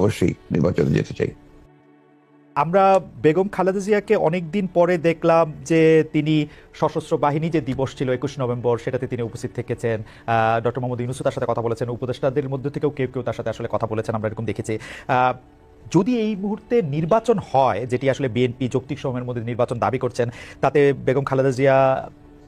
অবশ্যই নির্বাচনে যেতে চাই। আমরা বেগম খালেদা জিয়াকে অনেকদিন পরে দেখলাম যে তিনি সশস্ত্র বাহিনী যে দিবস ছিল একুশ নভেম্বর, সেটাতে তিনি উপস্থিত থেকেছেন। ডক্টর মোহাম্মদ ইউনুসু তার সাথে কথা বলেছেন, উপদেষ্টাদের মধ্যে থেকেও কেউ কেউ তার সাথে আসলে কথা বলেছেন, আমরা এরকম দেখেছি। যদি এই মুহূর্তে নির্বাচন হয়, যেটি আসলে বিএনপি যৌক্তিক সময়ের মধ্যে নির্বাচন দাবি করছেন, তাতে বেগম খালেদা জিয়া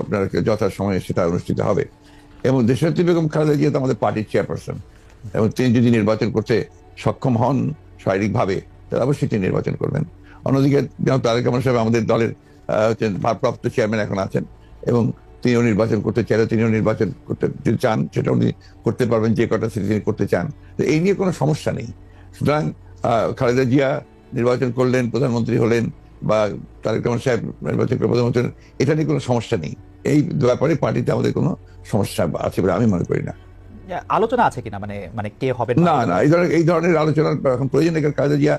আপনার যথা সময়ে সেটা অনুষ্ঠিত হবে। এবং দেশনেত্রী বেগম খালেদা জিয়া তো আমাদের পার্টির চেয়ারপারসন এবং তিনি যদি নির্বাচন করতে সক্ষম হন শারীরিকভাবে, তাহলে অবশ্যই তিনি নির্বাচন করবেন। অন্যদিকে যেমন তারেক রহমান সাহেব আমাদের দলের ভারপ্রাপ্ত চেয়ারম্যান এখন আছেন। এবং তিনিও নির্বাচন করতে চাইলে তিনিও নির্বাচন করতে যদি চান, সেটা উনি করতে পারবেন, যে কটা সিটি তিনি করতে চান। তো এই নিয়ে কোনো সমস্যা নেই। সুতরাং খালেদা জিয়া নির্বাচন করলেন, প্রধানমন্ত্রী হলেন বা তারেক রহমান সাহেব নির্বাচন প্রধানমন্ত্রী এটা নিয়ে কোনো সমস্যা নেই। এই ব্যাপারে পার্টিতে আমাদের কোনো সমস্যা আছে বলে আমি মনে করি না। আলোচনা আছে কিনা? মানে মানে কে হবে না না এই ধরনের এই ধরনের আলোচনার এখন প্রয়োজন কাজে জিয়া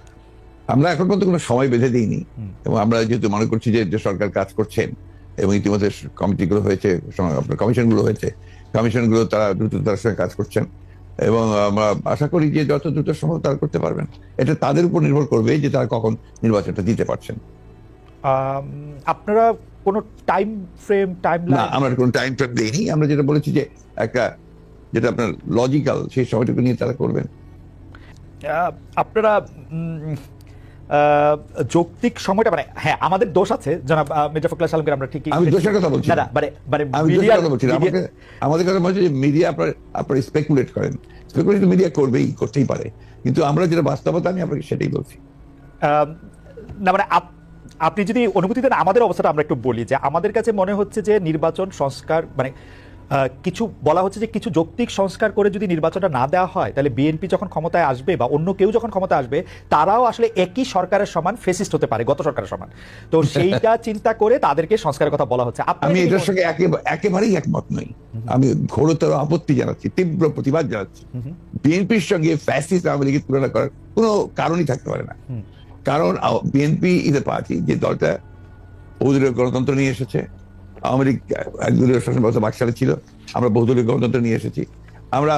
আমরা এখন পর্যন্ত কোনো সময় বেঁধে দিইনি। এবং আমরা যেহেতু মনে করছি যে যে সরকার কাজ করছেন এবং ইতিমধ্যে কমিটিগুলো হয়েছে আপনার কমিশনগুলো হয়েছে কমিশনগুলো তারা দ্রুততার সঙ্গে কাজ করছেন। এবং আমরা আশা করি যে যত দ্রুত সম্ভব তারা করতে পারবেন। এটা তাদের উপর নির্ভর করবে যে তারা কখন নির্বাচনটা দিতে পারছেন। আপনারা কোনো টাইম ফ্রেম টাইম না আমরা কোনো টাইম ট্রাক দিইনি। আমরা যেটা বলেছি যে একটা যেটা আপনার লজিক্যাল সেই সময়টুকু নিয়ে তারা করবেন। আপনারা যৌক্তিক সময়টা মানে হ্যাঁ আমাদের দোষ আছে জনাব মির্জা ফখরুল সালামকে আমরা ঠিকই আমি দোষের কথা বলছি। না মানে মানে media- কথা বলছি আমাকে আমাদের কথা বলছে যে মিডিয়া আপনার আপনার স্পেকুলেট করেন। স্পেকুলেট মিডিয়া করবেই করতেই পারে। কিন্তু আমরা যেটা বাস্তবতা আমি আপনাকে সেটাই বলছি। না মানে আপ- আপনি যদি অনুমতি দেন আমাদের অবস্থাটা আমরা একটু বলি যে আমাদের কাছে মনে হচ্ছে যে নির্বাচন সংস্কার মানে কিছু বলা হচ্ছে যে কিছু যৌক্তিক সংস্কার করে যদি নির্বাচনটা না দেওয়া হয় তাহলে বিএনপি যখন ক্ষমতায় আসবে বা অন্য কেউ যখন ক্ষমতায় আসবে তারাও আসলে একই সরকারের সমান ফেসিস্ট হতে পারে গত সরকারের সমান। তো সেইটা চিন্তা করে তাদেরকে সংস্কারের কথা বলা হচ্ছে। আমি এটার সঙ্গে একেবারেই একমত নই। আমি ঘোরতর আপত্তি জানাচ্ছি তীব্র প্রতিবাদ জানাচ্ছি। বিএনপির সঙ্গে ফ্যাসিস্ট আওয়ামী লীগের তুলনা করার কোনো কারণই থাকতে পারে না। কারণ বিএনপি ইজ এ পার্টি যে দলটা বহুদলীয় গণতন্ত্র নিয়ে এসেছে আওয়ামী লীগ একদলীয় শাসন ব্যবস্থা বাকশালে ছিল। আমরা বহুদলীয় গণতন্ত্র নিয়ে এসেছি। আমরা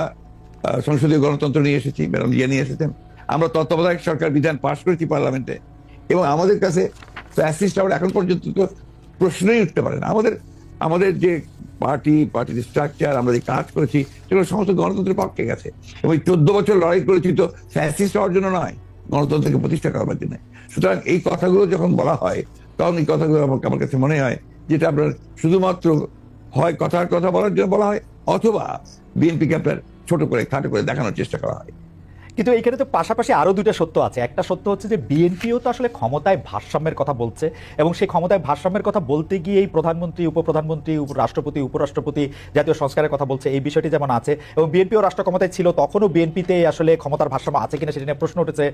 সংসদীয় গণতন্ত্র নিয়ে এসেছি, ম্যাডাম জিয়া নিয়ে এসেছেন। আমরা তত্ত্বাবধায়ক সরকার বিধান পাশ করেছি পার্লামেন্টে। এবং আমাদের কাছে ফ্যাসিস্ট আমরা এখন পর্যন্ত তো প্রশ্নই উঠতে পারে না। আমাদের আমাদের যে পার্টি পার্টির স্ট্রাকচার আমরা যে কাজ করেছি, সেগুলো সমস্ত গণতন্ত্রের পক্ষে গেছে। এবং চোদ্দ বছর লড়াই করেছি তো ফ্যাসিস্ট হওয়ার জন্য নয়, গণতন্ত্রকে প্রতিষ্ঠা করার জন্য সুতরাং এই কথাগুলো যখন বলা হয়, তখন এই কথাগুলো আমার কাছে মনে হয় যেটা আপনার শুধুমাত্র হয় কথার কথা বলার জন্য বলা হয়, অথবা বিএনপিকে আপনার ছোট করে, খাটো করে দেখানোর চেষ্টা করা হয়। কিন্তু এখানে তো পাশাপাশি আরও দুইটা সত্য আছে। একটা সত্য হচ্ছে যে বিএনপিও তো আসলে ক্ষমতায় ভারসাম্যের কথা বলছে এবং সেই ক্ষমতায় ভারসাম্যের কথা বলতে গিয়েই প্রধানমন্ত্রী, উপপ্রধানমন্ত্রী উপ- রাষ্ট্রপতি উপরাষ্ট্রপতি জাতীয় সংস্কারের কথা বলছে। এই বিষয়টি যেমন আছে এবং বিএনপিও রাষ্ট্র ক্ষমতায় ছিল, তখনও বিএনপিতে আসলে ক্ষমতার ভারসাম্য আছে কিনা সেটা নিয়ে প্রশ্ন উঠেছে।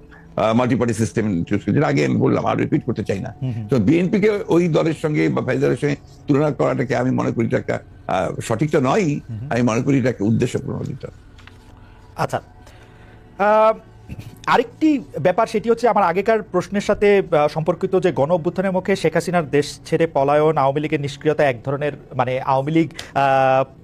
মাল্টি পার্টি সিস্টেম ইন্ট্রোডিউস করেছে। আগে আমি বললাম আর রিপিট করতে চাই না। তো বিএনপি কে ওই দলের সঙ্গে বা ফাইজারের সঙ্গে তুলনা করাটাকে আমি মনে করি এটা একটা সঠিক তো নয়। আমি মনে করি এটা একটা উদ্দেশ্য প্রণোদিত আচ্ছা। আরেকটি ব্যাপার সেটি হচ্ছে আমার আগেকার প্রশ্নের সাথে সম্পর্কিত যে গণ অভ্যুত্থানের মুখে শেখ হাসিনার দেশ ছেড়ে পলায়ন আওয়ামী লীগের নিষ্ক্রিয়তা এক ধরনের মানে আওয়ামী লীগ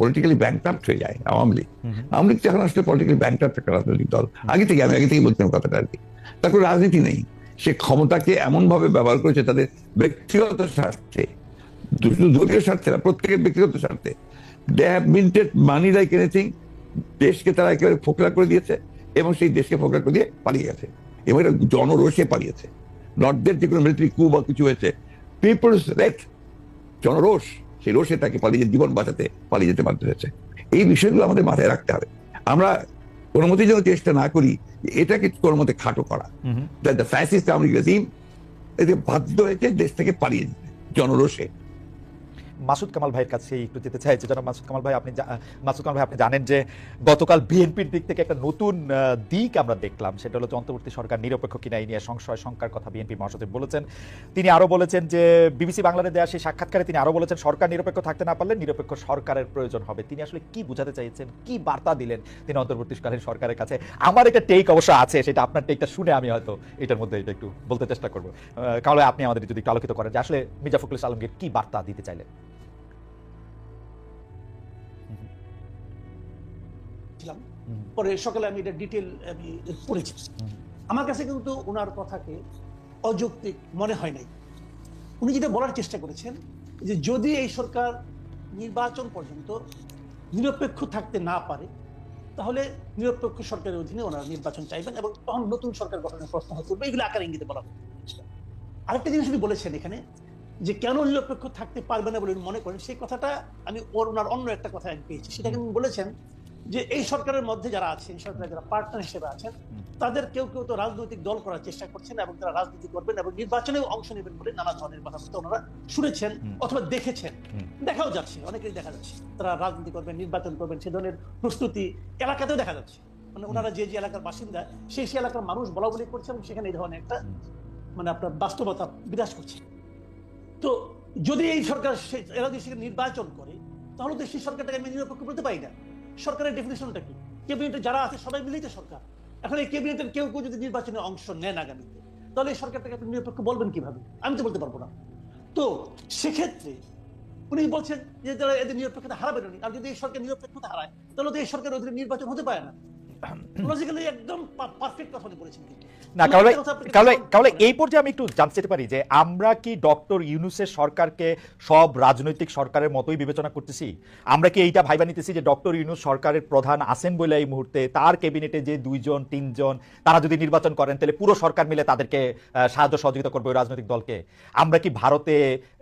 পলিটিক্যালি ব্যাংক্রাফ্ট হয়ে যায় আওয়ামী লীগ। আওয়ামী লীগ তো এখন আসলে পলিটিক্যালি ব্যাংক্রাফ্ট একটা রাজনৈতিক দল। আগে থেকে আমি আগে থেকে বলতাম কথাটা আর কি। তার কোনো রাজনীতি নেই। সে ক্ষমতাকে এমন ভাবে ব্যবহার করেছে তাদের ব্যক্তিগত স্বার্থে। শুধু দলীয় স্বার্থে না প্রত্যেকের ব্যক্তিগত স্বার্থে। They have minted money like anything দেশকে তারা একেবারে ফোকলা করে দিয়েছে এবং সেই দেশকে ফোকলা করে দিয়ে পালিয়ে গেছে। এবং এটা জনরোষে পালিয়েছে। নর্থদের যে কোনো মিলিটারি কু বা কিছু হয়েছে। পিপলস রেট জনরোষ। সেই রোষে তাকে পালিয়ে জীবন বাঁচাতে পালিয়ে যেতে বাধ্য হয়েছে। এই বিষয়গুলো আমাদের মাথায় রাখতে হবে। আমরা কোনো মতেই যেন চেষ্টা না করি এটাকে কোনো মতে খাটো করা। দ্য ফ্যাসিস্ট আওয়ামী এতে বাধ্য হয়েছে দেশ থেকে পালিয়ে যেতে। জনরোষে। মাসুদ কামাল ভাইয়ের কাছে একটু যেতে চাইছি যেন মাসুদ কামাল ভাই, আপনি মাসুদ কামাল ভাই, আপনি জানেন যে গতকাল বিএনপির দিক থেকে একটা নতুন দিক আমরা দেখলাম। সেটা হলো অন্তর্বর্তী সরকার নিরপেক্ষ কিনা এই নিয়ে সংশয়, শঙ্কার কথা বিএনপি মহাসচিব বলেছেন। তিনি আরও বলেছেন যে বিবিসি বাংলাদেশ দেওয়া সেই সাক্ষাৎকারে তিনি আরও বলেছেন, সরকার নিরপেক্ষ থাকতে না পারলে নিরপেক্ষ সরকারের প্রয়োজন হবে। তিনি আসলে কি বোঝাতে চাইছেন, কি বার্তা দিলেন তিনি অন্তর্বর্তীকালীন সরকারের কাছে? আমার একটা টেক অবশ্য আছে, সেটা আপনার টেকটা শুনে আমি হয়তো এটার মধ্যে এটা একটু বলতে চেষ্টা করব। তাহলে আপনি আমাদের যদি একটু আলোকিত করেন যে আসলে মির্জা ফখরুল আলমগীর কি বার্তা দিতে চাইলেন? ছিলাম। পরে সকালে আমি এটা ডিটেল আমি পড়েছি। আমার কাছে কিন্তু ওনার কথাকে অযৌক্তিক মনে হয় নাই। উনি যেটা বলার চেষ্টা করেছেন যে যদি এই সরকার নির্বাচন পর্যন্ত নিরপেক্ষ থাকতে না পারে তাহলে নিরপেক্ষ সরকারের অধীনে ওনারা নির্বাচন চাইবেন এবং তখন নতুন সরকার গঠনের প্রশ্ন তুলবে এগুলো আকার ইঙ্গিতে বলা আরেকটা জিনিস উনি বলেছেন এখানে যে কেন নিরপেক্ষ থাকতে পারবে না বলে উনি মনে করেন সেই কথাটা আমি ওর ওনার অন্য একটা কথা আমি পেয়েছি। সেটা কিন্তু উনি বলেছেন যে এই সরকারের মধ্যে যারা আছেন সরকারের যারা পার্টনার হিসেবে আছেন তাদের কেউ কেউ তো রাজনৈতিক দল করার চেষ্টা করছেন এবং তারা রাজনীতি করবেন এবং নির্বাচনেও অংশ নেবেন বলে নানা ধরনের কথাবার্তা ওনারা শুনেছেন অথবা দেখেছেন। দেখাও যাচ্ছে অনেকেই দেখা যাচ্ছে। তারা রাজনীতি করবেন নির্বাচন করবেন সে ধরনের প্রস্তুতি এলাকাতেও দেখা যাচ্ছে। মানে ওনারা যে যে এলাকার বাসিন্দা সেই সেই এলাকার মানুষ বলা বলি করছে এবং সেখানে এই ধরনের একটা মানে আপনার বাস্তবতা বিরাজ করছে। তো যদি এই সরকার সে- এরা যদি সেখানে নির্বাচন করে তাহলে তো সেই সরকারটাকে আমি নিরপেক্ষ বলতে পারি না। সরকারের ডেফিনেশনটা কি? ক্যাবিনেটে যারা আছে, সবাই মিলেই তো সরকার। এখন এই ক্যাবিনেটের কেউ কেউ যদি নির্বাচনে অংশ নেন আগামীতে, তাহলে এই সরকারটাকে আপনি নিরপেক্ষ বলবেন কীভাবে? আমি তো বলতে পারব না। তো সেক্ষেত্রে উনি বলছেন যে, তারা এদের নিরপেক্ষতা হারাবেন উনি আর যদি এই সরকার নিরপেক্ষতা হারায়, তাহলে তো এই সরকারের অধীনে নির্বাচন হতে পারে না। লজিক্যালি একদম পারফেক্ট কথা বলেছেন কিন্তু। না আমি কাউলে একটা কাউলে কাউলে এই পর্যায়ে আমি একটু জানতে চাইতে পারি যে আমরা কি ডক্টর ইউনুসের সরকারকে সব রাজনৈতিক সরকারের মতোই বিবেচনা করতেছি? আমরা কি এইটা ভাইবা নিতেছি যে ডক্টর ইউনুস সরকারের প্রধান আছেন বলে এই মুহূর্তে তার ক্যাবিনেটে যে দুইজন তিনজন তারা যদি নির্বাচন করেন তাহলে পুরো সরকার মিলে তাদেরকে সাহায্য সহযোগিতা করবে ওই রাজনৈতিক দলকে। আমরা কি ভারতে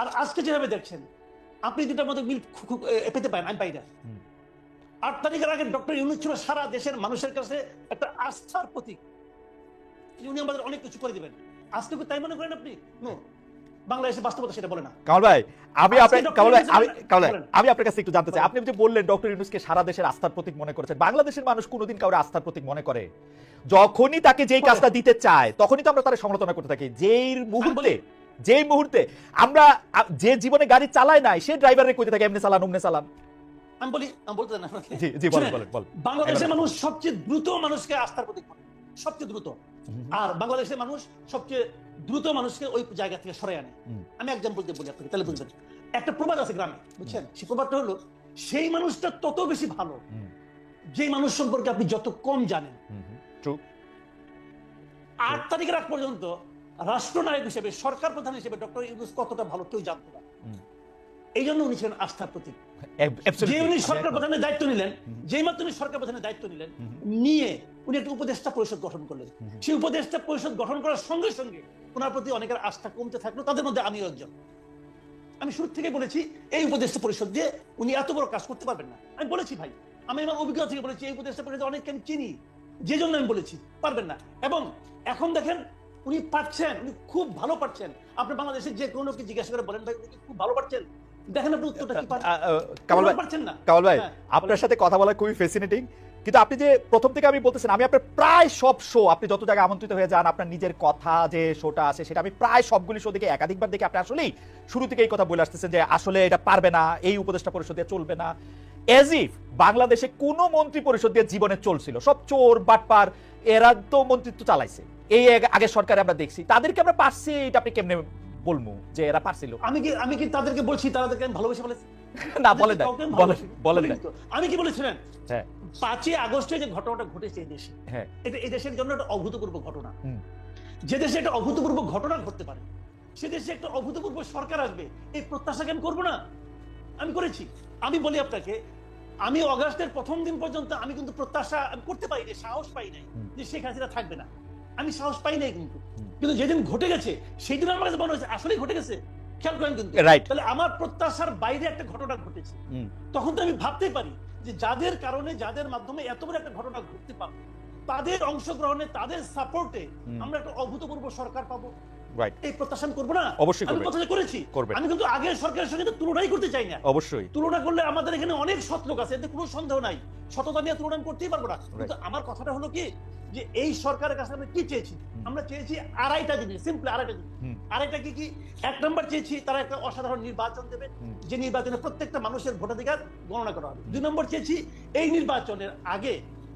আর আজকে যেভাবে দেখছেন আপনি দুটার মধ্যে মিল পেতে পারেন আমি পাই না। আট তারিখের আগে ডক্টর ইউনুস ছিল সারা দেশের মানুষের কাছে একটা আস্থার প্রতীক। উনি আমাদের অনেক কিছু করে দিবেন। আজকে কি তাই মনে করেন আপনি? বাংলাদেশের বাস্তবতা সেটা বলে না। কামাল ভাই আমি আজকে কামাল ভাই আমি আপনার কাছে একটু জানতে চাই। আপনি যে বললেন ডক্টর ইউনুসকে সারা দেশের আস্থার প্রতীক মনে করেছেন বাংলাদেশের মানুষ কোনোদিন কাউরে আস্থার প্রতীক মনে করে? যখনই তাকে যেই। কাজটা দিতে চায় তখনই তো আমরা তার সমালোচনা করতে থাকি। যেই মুহূর্তে যেই মুহূর্তে আমরা যে জীবনে গাড়ি চালায় নাই সে ড্রাইভারের কইতে থাকে এমনি চালান অমনে চালান। আমি বলি আমি বলতে আপনাকে। জি জি বলেন শুনেন, বলেন বলেন। বাংলাদেশের মানুষ সবচেয়ে দ্রুত মানুষকে আস্থার প্রতীক সবচেয়ে দ্রুত। আর বাংলাদেশের মানুষ সবচেয়ে দ্রুত মানুষকে ওই জায়গা থেকে সরাই আনে। আমি এক্সাম্পল দিয়ে বলি আপনাকে তাহলে বুঝবেন। একটা প্রবাদ আছে গ্রামে বুঝছেন? সেই প্রবাদটা হলো সেই মানুষটা তত বেশি ভালো। যেই মানুষ সম্পর্কে আপনি যত কম জানেন। ট্রু আট তারিখের আগ পর্যন্ত রাষ্ট্রনায়ক হিসেবে সরকার প্রধান হিসেবে ডক্টর ইউনুস কতটা ভালো কেউ জানতো না এই জন্য উনি ছিলেন আস্থার প্রতীক। যে উনি সরকার প্রধানের দায়িত্ব নিলেন। যেই মাত্র উনি সরকার প্রধানের দায়িত্ব নিলেন নিয়ে উনি একটা উপদেষ্টা পরিষদ গঠন করলেন। সেই উপদেষ্টা পরিষদ গঠন করার সঙ্গে সঙ্গে ওনার প্রতি অনেকের আস্থা কমতে থাকল তাদের মধ্যে আমিও একজন। আমি শুরু থেকে বলেছি এই উপদেষ্টা পরিষদ দিয়ে উনি এত বড় কাজ করতে পারবেন না। আমি বলেছি ভাই আমি আমার অভিজ্ঞতা থেকে বলেছি এই উপদেষ্টা পরিষদ অনেককে আমি চিনি। যে জন্য আমি বলেছি পারবেন না। এবং এখন দেখেন উনি পারছেন উনি খুব ভালো পারছেন। আপনি বাংলাদেশের যে কোনো কি জিজ্ঞাসা করে বলেন ভাই উনি খুব ভালো পারছেন। দেখেন আপনি উত্তরটা কি কামাল ভাই পারছেন না? কামাল ভাই হ্যাঁ, আপনার সাথে কথা বলা খুবই ফ্যাসিনেটিং কিন্তু আপনি যে প্রথম থেকে আমি বলতেছেন আমি আপনার প্রায় সব শো আপনি যত জায়গায় আমন্ত্রিত হয়ে যান আপনার নিজের কথা যে শোটা আছে সেটা আমি প্রায় সবগুলি শো দেখে একাধিকবার দেখে আপনি আসলেই শুরু থেকে এই কথা বলে আসতেছেন যে আসলে এটা পারবে না এই উপদেষ্টা পরিষদ দিয়ে চলবে না। এজ ইফ বাংলাদেশে কোনো মন্ত্রী পরিষদ দিয়ে জীবনে চলছিল। সব চোর বাটপার এরা তো মন্ত্রিত্ব চালাইছে। এই আগে- সরকারে আমরা দেখছি। তাদেরকে আমরা পারছি এটা আপনি কেমনে বলব যে এরা পারছিল? আমি কি আমি কি তাদেরকে বলছি তাদেরকে আমি ভালোবেসে বলেছি? না বলেন না আমি বলেন আমি কি বলেছিলেন হ্যাঁ। পাঁচই আগস্টে যে ঘটনাটা ঘটেছে এই দেশে হ্যাঁ। এটা এই দেশের জন্য একটা অভূতপূর্ব ঘটনা। যে দেশে একটা অভূতপূর্ব ঘটনা ঘটতে পারে সে দেশে একটা অভূতপূর্ব সরকার আসবে এই প্রত্যাশা কেন করব না? আমি করেছি। আমি বলি আপনাকে আমি অগাস্টের প্রথম দিন পর্যন্ত আমি কিন্তু প্রত্যাশা করতে পারি নাই সাহস পাই নাই যে শেখ হাসিনা থাকবে না। আমি সাহস পাই নাই কিন্তু। কিন্তু যেদিন ঘটে গেছে সেই দিন আমার কাছে মনে হয়েছে আসলেই ঘটে গেছে। খেয়াল করেন কিন্তু। তাহলে আমার প্রত্যাশার বাইরে একটা ঘটনা ঘটেছে। তখন তো আমি ভাবতেই পারি যে যাদের কারণে যাদের মাধ্যমে এত বড় একটা ঘটনা ঘটতে পারব তাদের অংশগ্রহণে তাদের সাপোর্টে আমরা একটা অভূতপূর্ব সরকার পাবো। রাইট এই প্রত্যাশা আমি করব না। অবশ্যই আমি প্রত্যাশা করেছি। করবেন। আমি কিন্তু আগের সরকারের সঙ্গে তুলনাই করতে চাই না। অবশ্যই। তুলনা করলে আমাদের এখানে অনেক সৎ লোক আছে এতে কোনো সন্দেহ নাই। সততা নিয়ে তুলনা আমি করতেই পারব না। কিন্তু আমার কথাটা হলো কি যে এই সরকারের কাছে আমরা কি চেয়েছি? আমরা চেয়েছি আড়াইটা জিনিস সিম্পল আড়াইটা জিনিস। হুম। আড়াইটা কি কি? এক নম্বর চেয়েছি তারা একটা অসাধারণ নির্বাচন দেবে। যে নির্বাচনে প্রত্যেকটা মানুষের ভোটাধিকার গণনা করা হবে। দুই নম্বর চেয়েছি এই নির্বাচনের আগে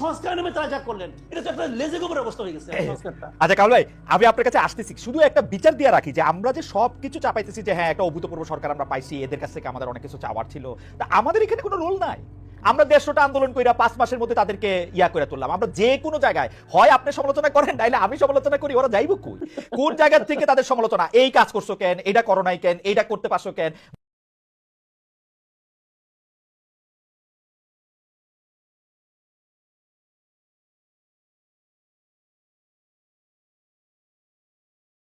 সংস্কার নামে তারা যা করলেন এটা তো একটা লেজে গোবর অবস্থা হয়ে গেছে সংস্কারটা। আচ্ছা কাউল ভাই আমি আপনার কাছে আসতেছি। শুধু একটা বিচার দিয়ে রাখি যে আমরা যে সব কিছু চাপাইতেছি যে হ্যাঁ একটা অভূতপূর্ব সরকার আমরা পাইছি এদের কাছ থেকে আমাদের অনেক কিছু চাওয়ার ছিল। তা আমাদের এখানে কোনো রোল নাই। আমরা দেড়শোটা আন্দোলন কইরা পাঁচ মাসের মধ্যে তাদেরকে ইয়া করে তুললাম। আমরা যে কোনো জায়গায় হয় আপনি সমালোচনা করেন নাইলে আমি সমালোচনা করি ওরা যাইব কই? কোন জায়গা থেকে তাদের সমালোচনা? এই কাজ করছ কেন? এটা করো নাই কেন? এইটা করতে পারছ কেন?